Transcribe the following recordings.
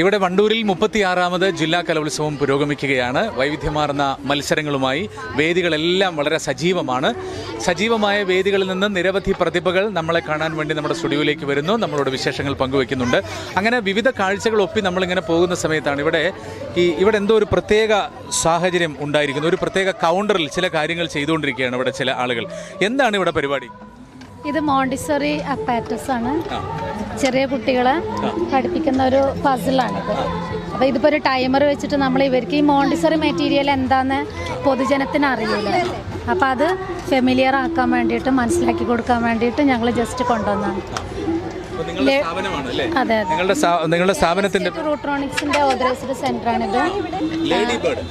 ഇവിടെ വണ്ടൂരിൽ മുപ്പത്തിയാറാമത് ജില്ലാ കലോത്സവം പുരോഗമിക്കുകയാണ്. വൈവിധ്യമാർന്ന മത്സരങ്ങളുമായി വേദികളെല്ലാം വളരെ സജീവമാണ്. സജീവമായ വേദികളിൽ നിന്ന് നിരവധി പ്രതിഭകൾ നമ്മളെ കാണാൻ വേണ്ടി നമ്മുടെ സ്റ്റുഡിയോയിലേക്ക് വരുന്നു. നമ്മളോട് വിശേഷങ്ങൾ പങ്കുവെക്കുന്നുണ്ട് അങ്ങനെ വിവിധ കാഴ്ചകൾ ഒപ്പി നമ്മളിങ്ങനെ പോകുന്ന സമയത്താണ് ഇവിടെ ഈ ഇവിടെ എന്തോ ഒരു പ്രത്യേക സാഹചര്യം ഉണ്ടായിരിക്കുന്നു. ഒരു പ്രത്യേക കൗണ്ടറിൽ ചില കാര്യങ്ങൾ ചെയ്തുകൊണ്ടിരിക്കുകയാണ് ഇവിടെ ചില ആളുകൾ. എന്താണ് ഇവിടെ പരിപാടി? ഇത് മോണ്ടിസറി അപ്പാറ്റസ് ആണ്. ചെറിയ കുട്ടികളെ പഠിപ്പിക്കുന്ന ഒരു പസിലാണിത് അപ്പോൾ ഇതിപ്പോൾ ഒരു ടൈമർ വെച്ചിട്ട് നമ്മൾ ഇവർക്ക് ഈ മോണ്ടിസറി മെറ്റീരിയൽ എന്താന്ന് പൊതുജനത്തിന് അറിയില്ല അപ്പോൾ അത് ഫെമിലിയർ ആക്കാൻ വേണ്ടിയിട്ട് മനസ്സിലാക്കി കൊടുക്കാൻ വേണ്ടിയിട്ട് ഞങ്ങൾ ജസ്റ്റ് കൊണ്ടുവന്നാണ് അതെ നിങ്ങളുടെ സ്ഥാപനത്തിന്റെ റൂട്രോണിക്സിന്റെ ഓതറൈസ്ഡ് സെന്റർ ആണിത്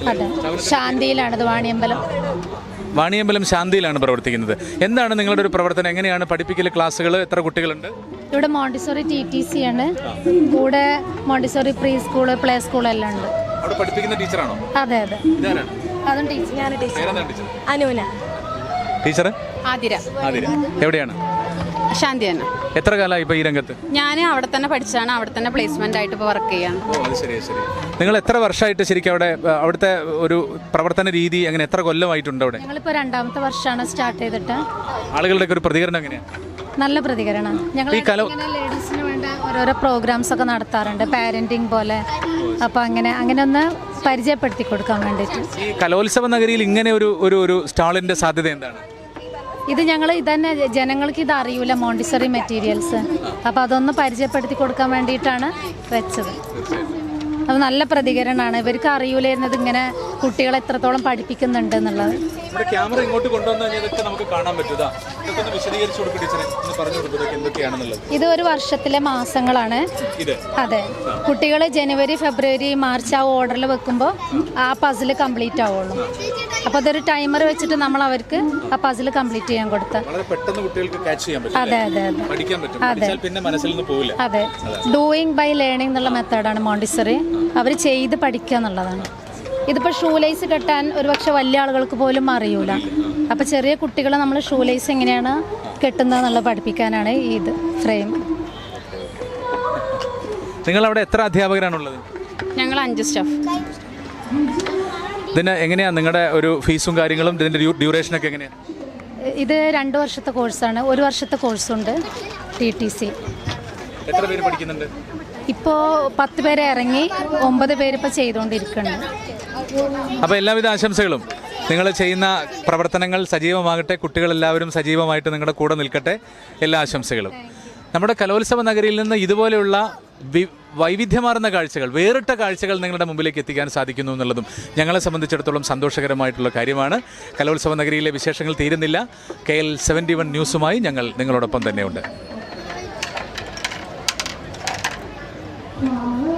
അതെ. ശാന്തിയിലാണിത് വാണിയമ്പലം. വാണിയമ്പലം ശാന്തിയിലാണ് പ്രവർത്തിക്കുന്നത്. എന്താണ് നിങ്ങളുടെ ഒരു പ്രവർത്തനം? എങ്ങനെയാണ് പഠിപ്പിക്കൽ ക്ലാസ്സുകൾ? എത്ര കുട്ടികളുണ്ട്? ഇവിടെ മോണ്ടിസോറി ടി ടി സി ആണ്. കൂടെ Montessori pre school play school എല്ലാം ഉണ്ട്. അവിടെ പഠിപ്പിക്കുന്ന ടീച്ചറാണോ? അതെ അതെ. ഇതാരാണ്? അതും ടീച്ചർ ഞാൻ ടീച്ചർ. പേരെന്താണ് ടീച്ചർ? അനൂന. ടീച്ചർ ആതിര. ആതിര. എവിടെയാണ്? ശാന്തി തന്നെ. എത്ര കാലമായി ഇപ്പൊ ഈ രംഗത്ത്? ഞാൻ അവിടെ തന്നെ പഠിച്ചാണ് അവിടെ തന്നെ പ്ലേസ്മെന്റ് ആയിട്ട് ഇപ്പോൾ വർക്ക് ചെയ്യാണ്. ഓ അത് ശരി ശരി. നിങ്ങൾ എത്ര വർഷമായിട്ട് ശരിക്കും അവിടെ അവിടുത്തെ ഒരു പ്രവർത്തന രീതി അങ്ങനെ എത്ര കൊല്ലമായിട്ടുണ്ട് അവിടെ? ഞങ്ങളിപ്പോൾ രണ്ടാമത്തെ വർഷമാണ് സ്റ്റാർട്ട് ചെയ്തിട്ട്. ആളുകളുടെ ഒരു പ്രതികരണം എങ്ങനെയാണ് നല്ല പ്രതികരണം ഞങ്ങൾ ഈ കല- ഇങ്ങനെ ലേഡീസിന് വേണ്ട ഓരോരോ പ്രോഗ്രാംസ് ഒക്കെ നടത്താറുണ്ട്. പാരന്റിങ് പോലെ. അപ്പോൾ അങ്ങനെ അങ്ങനെ ഒന്ന് പരിചയപ്പെടുത്തി കൊടുക്കാൻ വേണ്ടിയിട്ട്. ഈ കലോത്സവ നഗരിയിൽ ഇങ്ങനെ ഒരു ഒരു ഒരു സ്റ്റാളിന്റെ സാധ്യത എന്താണ്? ഇത് ഞങ്ങൾ ഇതന്നെ ജനങ്ങൾക്ക് ഇത് അറിയൂല മോണ്ടിസറി മെറ്റീരിയൽസ് അപ്പോൾ അതൊന്ന് പരിചയപ്പെടുത്തി കൊടുക്കാൻ വേണ്ടിയിട്ടാണ് വെച്ചത്. അത് നല്ല പ്രതികരണമാണ് ഇവർക്ക് അറിയൂലായിരുന്നത് ഇങ്ങനെ കുട്ടികളെ എത്രത്തോളം പഠിപ്പിക്കുന്നുണ്ട് എന്നുള്ളത്. ക്യാമറ ഇങ്ങോട്ട് കൊണ്ടുവന്നാൽ നമുക്ക് കാണാൻ പറ്റുക ഇത് ഒരു വർഷത്തിലെ മാസങ്ങളാണ്. അതെ. കുട്ടികൾ ജനുവരി ഫെബ്രുവരി മാർച്ച് ആ ഓർഡറിൽ വെക്കുമ്പോൾ ആ പസിൽ കംപ്ലീറ്റ് ആവുള്ളൂ. അപ്പോൾ അതൊരു ടൈമർ വെച്ചിട്ട് നമ്മൾ അവർക്ക് ആ പസിൽ കംപ്ലീറ്റ് ചെയ്യാൻ കൊടുത്ത. അതെ അതെ പിന്നെ മനസ്സിൽ നിന്ന് പോവില്ല. അതെ. ഡൂയിങ് ബൈ ലേണിംഗ് എന്നുള്ള മെത്തേഡാണ് മോണ്ടിസറി അവർ ചെയ്ത് പഠിക്കുക എന്നുള്ളതാണ്. ഇതിപ്പോൾ ഷൂ ലൈസ് കെട്ടാൻ ഒരുപക്ഷെ വലിയ ആളുകൾക്ക് പോലും അറിയൂല. അപ്പോൾ ചെറിയ കുട്ടികളെ നമ്മൾ ഷൂ ലൈസ് എങ്ങനെയാണ് കെട്ടുന്നതെന്നുള്ളത് പഠിപ്പിക്കാനാണ് ഈ ഇത് ഫ്രെയിം നിങ്ങൾ അവിടെ എത്ര അധ്യാപകരാണുള്ളത്? ഞങ്ങൾ അഞ്ച് സ്റ്റാഫ് ഇതിന് എങ്ങനെയാണ് നിങ്ങളുടെ ഒരു ഫീസും കാര്യങ്ങളും ഇതിന്റെ ഡ്യൂറേഷനൊക്കെ എങ്ങനെയാണ് ഇത് രണ്ട് വർഷത്തെ കോഴ്സാണ് ഒരു വർഷത്തെ കോഴ്സുണ്ട് ടി ടി സി എത്ര പേര് പഠിക്കുന്നുണ്ട്? ഇപ്പോൾ പത്ത് പേരെ ഇറങ്ങി ഒമ്പത് പേരിപ്പോൾ ചെയ്തുകൊണ്ടിരിക്കുന്നു അപ്പോൾ എല്ലാവിധ ആശംസകളും. നിങ്ങൾ ചെയ്യുന്ന പ്രവർത്തനങ്ങൾ സജീവമാകട്ടെ കുട്ടികളെല്ലാവരും സജീവമായിട്ട് നിങ്ങളുടെ കൂടെ നിൽക്കട്ടെ. എല്ലാ ആശംസകളും. നമ്മുടെ കലോത്സവ നഗരിയിൽ നിന്ന് ഇതുപോലെയുള്ള വൈവിധ്യമാർന്ന കാഴ്ചകൾ വേറിട്ട കാഴ്ചകൾ നിങ്ങളുടെ മുമ്പിലേക്ക് എത്തിക്കാൻ സാധിക്കുന്നു എന്നുള്ളതും ഞങ്ങളെ സംബന്ധിച്ചിടത്തോളം സന്തോഷകരമായിട്ടുള്ള കാര്യമാണ്. കലോത്സവ നഗരിയിലെ വിശേഷങ്ങൾ തീരുന്നില്ല. കെ എൽ സെവന്റി വൺ ന്യൂസുമായി ഞങ്ങൾ നിങ്ങളോടൊപ്പം തന്നെയുണ്ട്. Ngủ.